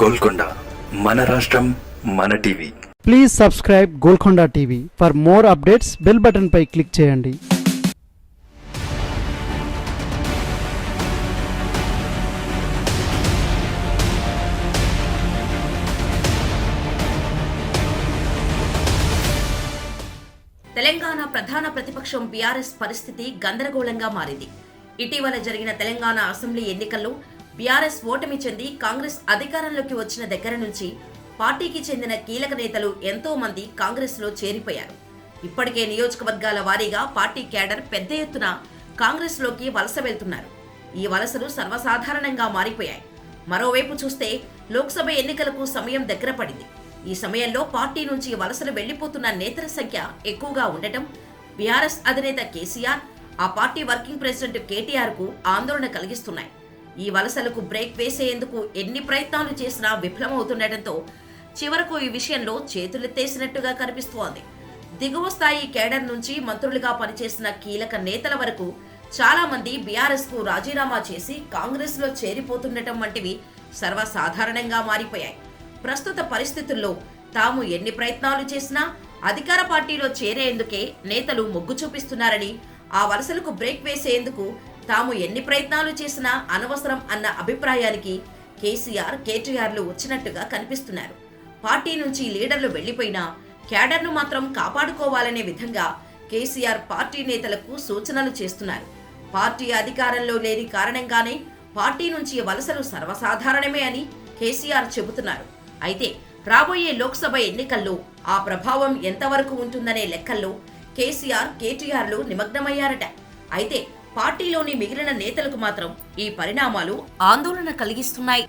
గోల్కొండ మన రాష్ట్రం మన TV. Please subscribe Golconda TV for more updates bell button pi click చేయండి. తెలంగాణ ప్రధాన ప్రతిపక్షం బీఆర్ఎస్ పరిస్థితి గందరగోళంగా మారింది. ఇటీవల జరిగిన తెలంగాణ అసెంబ్లీ ఎన్నికల్లో బీఆర్ఎస్ ఓటమి చెంది కాంగ్రెస్ అధికారంలోకి వచ్చిన దగ్గర నుంచి పార్టీకి చెందిన కీలక నేతలు ఎంతో మంది కాంగ్రెస్లో చేరిపోయారు. ఇప్పటికే నియోజకవర్గాల వారీగా పార్టీ క్యాడర్ పెద్ద ఎత్తున కాంగ్రెస్లోకి వలస వెళ్తున్నారు. ఈ వలసలు సర్వసాధారణంగా మారిపోయాయి. మరోవైపు చూస్తే లోక్సభ ఎన్నికలకు సమయం దగ్గర పడింది. ఈ సమయంలో పార్టీ నుంచి వలసలు వెళ్ళిపోతున్న నేతల సంఖ్య ఎక్కువగా ఉండటం బీఆర్ఎస్ అధినేత కేసీఆర్ ఆ పార్టీ వర్కింగ్ ప్రెసిడెంట్ కేటీఆర్కు ఆందోళన కలిగిస్తున్నాయి. ఈ వలసలకు బ్రేక్ వేసేందుకు ఎన్ని ప్రయత్నాలు చేసినా విఫలమవుతుండటంతో చివరకు ఈ విషయంలో చేతులెత్తేసినట్టుగా కనిపిస్తోంది. దిగువ స్థాయి కేడర్ నుంచి మంత్రులుగా పనిచేసిన కీలక నేతల వరకు చాలామంది బీఆర్ఎస్కు రాజీనామా చేసి కాంగ్రెస్లో చేరిపోతుండటం వంటివి సర్వసాధారణంగా మారిపోయాయి. ప్రస్తుత పరిస్థితుల్లో తాము ఎన్ని ప్రయత్నాలు చేసినా అధికార పార్టీలో చేరేందుకే నేతలు మొగ్గు చూపిస్తున్నారని ఆ వలసలకు బ్రేక్ వేసేందుకు తాము ఎన్ని ప్రయత్నాలు చేసినా అనవసరం అన్న అభిప్రాయానికి కేసీఆర్ కేటీఆర్లు వచ్చినట్టుగా కనిపిస్తున్నారు. పార్టీ నుంచి లీడర్లు వెళ్ళిపోయినా క్యాడర్ను మాత్రం కాపాడుకోవాలనే విధంగా కేసీఆర్ పార్టీ నేతలకు సూచనలు చేస్తున్నారు. పార్టీ అధికారంలో లేని కారణంగానే పార్టీ నుంచి వలసలు సర్వసాధారణమే అని కేసీఆర్ చెబుతున్నారు. అయితే రాబోయే లోక్సభ ఎన్నికల్లో ఆ ప్రభావం ఎంతవరకు ఉంటుందనే లెక్కల్లో కేసీఆర్ కేటీఆర్లు నిమగ్నమయ్యారట. అయితే పార్టీలోని మిగిలిన నేతలకు మాత్రం ఈ పరిణామాలు ఆందోళన కలిగిస్తున్నాయి.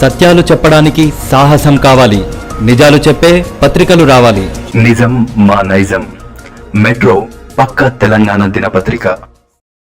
సత్యాలు చెప్పడానికి సాహసం కావాలి. నిజాలు చెప్పే పత్రికలు రావాలి. నిజం మా నైజం. మెట్రో పక్క తెలంగాణ దినపత్రిక.